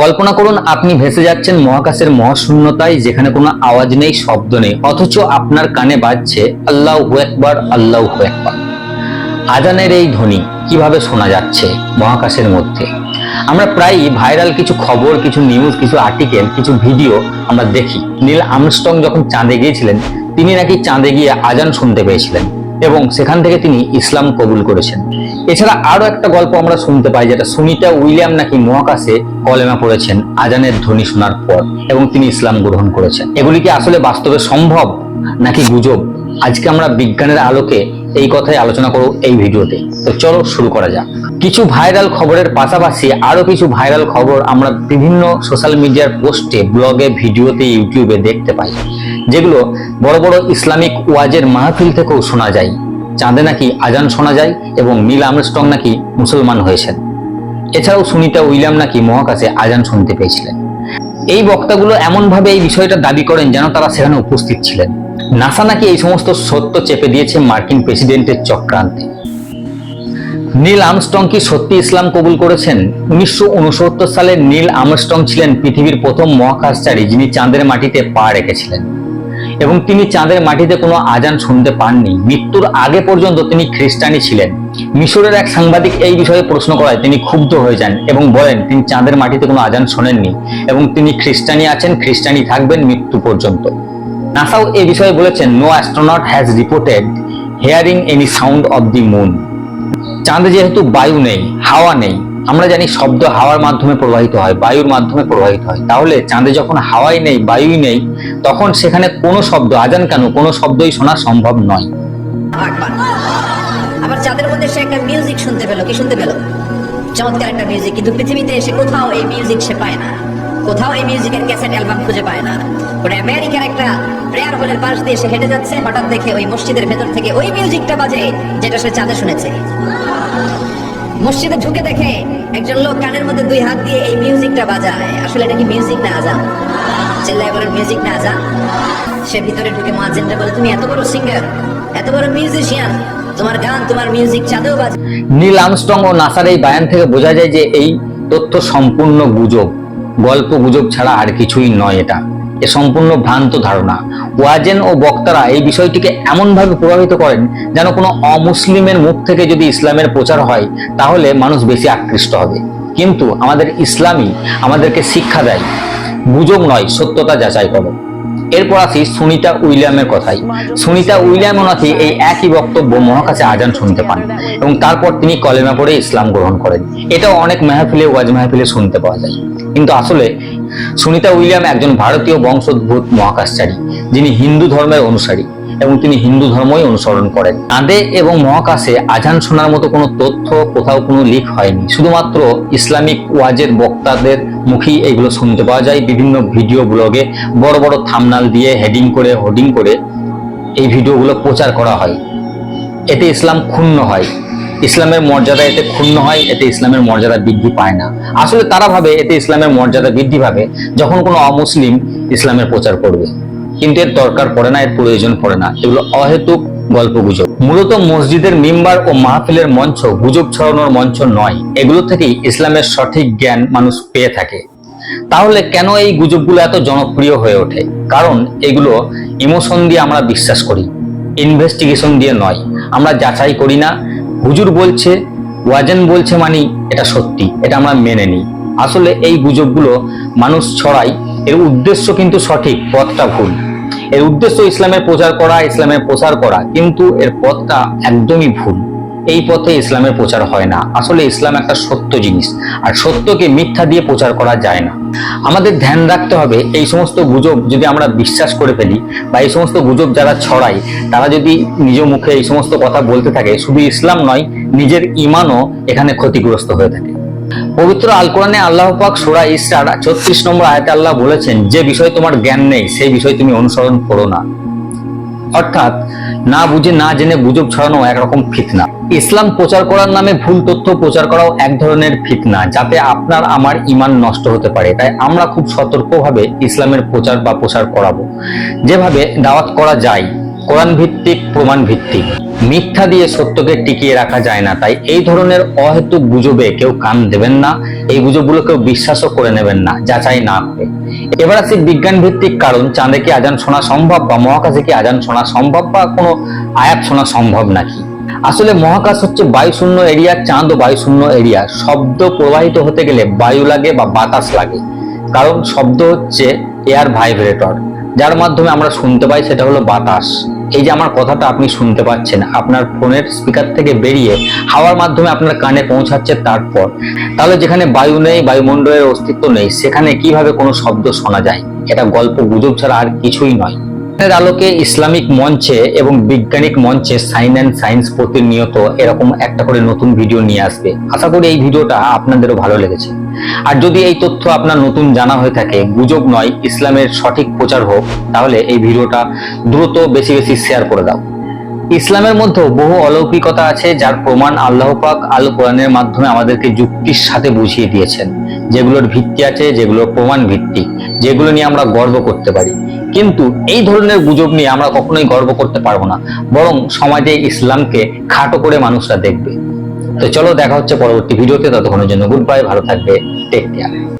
কল্পনা করুন, আপনি ভেসে যাচ্ছেন মহাকাশের মহাশূন্যতায় যেখানে কোনো আওয়াজ নেই, শব্দ নেই, অথচ আপনার কানে বাজছে, আল্লাহ একবার আল্লাহ একবার আজানের এই ধ্বনি কীভাবে শোনা যাচ্ছে মহাকাশের মধ্যে? আমরা প্রায়ই ভাইরাল কিছু খবর, কিছু নিউজ কিছু আর্টিকেল কিছু ভিডিও আমরা দেখি। নীল আমস্টং যখন চাঁদে গিয়েছিলেন, তিনি নাকি চাঁদে গিয়ে আজান শুনতে পেয়েছিলেন এবং সেখান থেকে তিনি ইসলাম কবুল করেছেন। এছাড়া আরও একটা গল্প আমরা শুনতে পাই যেটা সুনিতা উইলিয়াম নাকি মহাকাশে কলেমা পড়েছেন আজানের ধ্বনি শোনার পর এবং তিনি ইসলাম গ্রহণ করেছেন। এগুলি কি আসলে বাস্তবে সম্ভব নাকি গুজব? আজকে আমরা বিজ্ঞানের আলোকে এই কথাই আলোচনা করব এই ভিডিওতে। তো চলো শুরু করা যাক। কিছু ভাইরাল খবরের পাশাপাশি আরও কিছু ভাইরাল খবর আমরা বিভিন্ন সোশ্যাল মিডিয়ার পোস্টে, ব্লগে, ভিডিওতে, ইউটিউবে দেখতে পাই। যেগুলো বড় বড় ইসলামিক ওয়াজের মাহফিল থেকেও শোনা যায়। চাঁদে নাকি আজান শোনা যায় এবং নীল আমস্টং নাকি মুসলমান হয়েছেন। এছাড়াও সুনিতা উইলিয়াম নাকি মহাকাশে আজান শুনতে পেয়েছিলেন। এই বক্তাগুলো এমনভাবে এই বিষয়টা দাবি করেন যেন তারা সেখানে উপস্থিত ছিলেন। নাসা নাকি এই সমস্ত সত্য চেপে দিয়েছে মার্কিন প্রেসিডেন্টের চক্রান্তে। নীল আমস্টং কি সত্যি ইসলাম কবুল করেছেন? উনিশশো উনসত্তর সালে নীল আমস্টং ছিলেন পৃথিবীর প্রথম মহাকাশচারী যিনি চাঁদের মাটিতে পা রেখেছিলেন। এবং তিনি চাঁদের মাটিতে কোনো আজান শুনতে পাননি। মৃত্যুর আগে পর্যন্ত তিনি খ্রিস্টানই ছিলেন। মিশরের এক সাংবাদিক এই বিষয়ে প্রশ্ন করায় তিনি ক্ষুব্ধ হয়ে যান এবং বলেন, তিনি চাঁদের মাটিতে কোনো আজান শোনেননি এবং তিনি খ্রিস্টানই আছেন, খ্রিস্টানই থাকবেন মৃত্যু পর্যন্ত। নাসাও এই বিষয়ে বলেছেন no astronaut has reported hearing any sound of the moon চাঁদে যেহেতু বায়ু নেই, হাওয়া নেই আমরা জানি শব্দ হাওয়ার মাধ্যমে প্রবাহিত হয়, বায়ুর মাধ্যমে প্রবাহিত হয়। তাহলে চাঁদে যখন হাওয়াই নেই, বায়ুই নেই, তখন সেখানে কোনো শব্দ, আজান কেন? কোনো শব্দই শোনা সম্ভব নয়। আবার চাঁদের মধ্যে সে একটা মিউজিক শুনতে পেল। কি শুনতে পেল? চমৎকার একটা মিউজিক কিন্তু পৃথিবীতে এসে কোথাও এই মিউজিক সে পায় না। কোথাও এই মিউজিকের ক্যাসেট অ্যালবাম খুঁজে পায় না। ওটা আমেরিকার একটা প্রেয়ার হলের পাশ দিয়ে সে হেঁটে যাচ্ছে, হঠাৎ দেখে ওই মসজিদের ভেতর থেকে ওই মিউজিকটা বাজে, যেটা সে চাঁদে শুনেছে। মসজিদে ঢুকে দেখে একজন লোক কানের মধ্যে দুই হাত দিয়ে এই মিউজিকটা বাজায়। আসলে এটা কি মিউজিক না আজান? চিল্লায় বলেন মিউজিক না আজান? সে ভিতরে ঢুকে মাঝেনটা বলে, তুমি এত বড় সিঙ্গার এত বড় মিউজিশিয়ান তোমার গান, তোমার মিউজিক চাঁদেও বাজে নীল আমস্ট্রং ও নাসার এই বায়ান থেকে বোঝা যায় যে এই তথ্য সম্পূর্ণ গুজব। গল্প গুজব ছাড়া আর কিছুই নয় এটা। এ সম্পূর্ণ ভ্রান্ত ধারণা। ওয়াজেন ও বক্তারা এই বিষয়টিকে এমনভাবে প্রভাবিত করেন যেন কোনো অমুসলিমের মুখ থেকে যদি ইসলামের প্রচার হয়, তাহলে মানুষ বেশি আকৃষ্ট হবে। কিন্তু আমাদের ইসলামই আমাদেরকে শিক্ষা দেয়। গুজব নয়, সত্যতা যাচাই করো। এরপর আসি সুনিতা উইলিয়ামের কথাই। সুনিতা উইলিয়াম নাকি এই একই বক্তব্য মহাকাশে আজান শুনতে পান এবং তারপর তিনি কলেমা পড়ে ইসলাম গ্রহণ করেন। এটাও অনেক মেহফিলে, ওয়াজ মেহফিলে শুনতে পাওয়া যায়। কিন্তু আসলে সুনিতা উইলিয়াম একজন ভারতীয় বংশোদ্ভূত মহাকাশচারী, যিনি হিন্দু ধর্মের অনুসারী। এবং তিনি হিন্দু ধর্মই অনুসরণ করেন। চাঁদে এবং মহাকাশে আজান শোনার মতো কোনো তথ্য কোথাও কোনো লিক হয়নি। শুধুমাত্র ইসলামিক ওয়াজের বক্তাদের মুখেই এগুলো শুনতে পাওয়া যায়। বিভিন্ন ভিডিও ব্লগে বড় বড় থামনাল দিয়ে হেডিং করে হোর্ডিং করে এই ভিডিওগুলো প্রচার করা হয়। এতে ইসলাম ক্ষুণ্ণ হয়। ইসলামের মর্যাদা এতে ক্ষুণ্ণ হয়, এতে ইসলামের মর্যাদা বৃদ্ধি পায় না। আসলে তারা ভাবে এতে ইসলামের মর্যাদা বৃদ্ধি পাবে যখন কোনো অমুসলিম ইসলামের প্রচার করবে। কিন্তু এর দরকার পড়ে না, এর প্রয়োজন পড়ে না। এগুলো অহেতুক গল্প গুজব মূলত মসজিদের মিম্বার ও মাহফিলের মঞ্চ গুজব ছড়ানোর মঞ্চ নয়। এগুলো থেকেই ইসলামের সঠিক জ্ঞান মানুষ পেয়ে থাকে। তাহলে কেন এই গুজবগুলো এত জনপ্রিয় হয়ে ওঠে? কারণ এগুলো ইমোশন দিয়ে আমরা বিশ্বাস করি, ইনভেস্টিগেশন দিয়ে নয়। আমরা যাচাই করি না, হুজুর বলছে, ওয়াজেন বলছে মানি এটা সত্যি, এটা আমরা মেনে নিই। আসলে এই গুজবগুলো মানুষ ছড়ায়, এর উদ্দেশ্য কিন্তু সঠিক, পথটা ভুল। এর উদ্দেশ্য ইসলামের প্রচার করা, ইসলামের প্রচার করা, কিন্তু এর পথটা একদমই ভুল। এই পথে ইসলামের প্রচার হয় না। আসলে ইসলাম একটা সত্য জিনিস, আর সত্যকে মিথ্যা দিয়ে প্রচার করা যায় না। আমাদের ধ্যান রাখতে হবে এই সমস্ত গুজব যদি আমরা বিশ্বাস করে ফেলি, বা এই সমস্ত গুজব যারা ছড়ায়, তারা যদি নিজ মুখে এই সমস্ত কথা বলতে থাকে, শুধু ইসলাম নয়, নিজের ইমানও এখানে ক্ষতিগ্রস্ত হয়ে থাকে। পবিত্র আল কোরআনে আল্লাহ পাক সূরা ইসরার 36 নম্বর আয়াতে আল্লাহ বলেছেন, যে বিষয় তোমার জ্ঞান নেই, সেই বিষয় তুমি অনুসরণ করো না। অর্থাৎ, না বুঝে, না জেনে গুজব ছড়ানো একরকম ফিতনা। ইসলাম প্রচার করার নামে ভুল তথ্য প্রচার করাও এক ধরনের ফিতনা, যাতে আপনার আমার ইমান নষ্ট হতে পারে। তাই আমরা খুব সতর্কভাবে ইসলামের প্রচার বা প্রসার করাবো। যেভাবে দাওয়াত করা যায় কোরআন ভিত্তিক প্রমাণ ভিত্তিক মিথ্যা দিয়ে সত্যকে টিকিয়ে রাখা যায় না, তাই এই ধরনের অহেতুক গুজবে কেউ কান দেবেন না, এই গুজবগুলো কেউ বিশ্বাসও করে নেবেন না, যাচাই না করে। এবার আসি বিজ্ঞান ভিত্তিক কারণ, চাঁদে কি আজান শোনা সম্ভব বা মহাকাশে কি আজান শোনা সম্ভব বা কোনো আয়াত শোনা সম্ভব নাকি? আসলে মহাকাশ হচ্ছে বায়ুশূন্য এরিয়া, চাঁদ ও বায়ুশূন্য এরিয়া। শব্দ প্রবাহিত হতে গেলে বায়ু লাগে বা বাতাস লাগে। কারণ শব্দ হচ্ছে এয়ার ভাইব্রেটর, যার মাধ্যমে আমরা শুনতে পাই, সেটা হলো বাতাস। এই যে আমার কথাটা আপনি শুনতে পাচ্ছেন, আপনার ফোনের স্পিকার থেকে বেরিয়ে হাওয়ার মাধ্যমে আপনার কানে পৌঁছাচ্ছে তারপর। তাহলে যেখানে বায়ু নেই, বায়ুমণ্ডলের অস্তিত্ব নেই, সেখানে কীভাবে কোনো শব্দ শোনা যায়? এটা গল্প গুজব ছাড়া আর কিছুই নয়। এর আলোকে ইসলামিক মঞ্চে এবং বৈজ্ঞানিক মঞ্চে সাইন অ্যান্ড সায়েন্স প্রতিনিয়ত এরকম একটা করে নতুন ভিডিও নিয়ে আসবে। আশা করি এই ভিডিওটা আপনাদেরও ভালো লেগেছে। আর যদি এই তথ্য আপনার নতুন জানা হয়ে থাকে, গুজব নয়, ইসলামের সঠিক প্রচার হোক, তাহলে এই ভিডিওটা দ্রুত বেশি বেশি শেয়ার করে দাও। ইসলামের মধ্যেও বহু অলৌকিকতা আছে, যার প্রমাণ আল্লাহ পাক আল কোরআনের মাধ্যমে আমাদেরকে যুক্তির সাথে বুঝিয়ে দিয়েছেন। যেগুলোর ভিত্তি আছে, যেগুলোর প্রমাণ ভিত্তি যেগুলো নিয়ে আমরা গর্ব করতে পারি। কিন্তু এই ধরনের গুজব নিয়ে আমরা কখনোই গর্ব করতে পারব না। বরং সমাজে ইসলামকে খাটো করে মানুষরা দেখবে। তো চলো দেখা হচ্ছে পরবর্তী ভিডিওতে, ততক্ষণের জন্য গুড বাই ভালো থাকবে টেক কেয়ার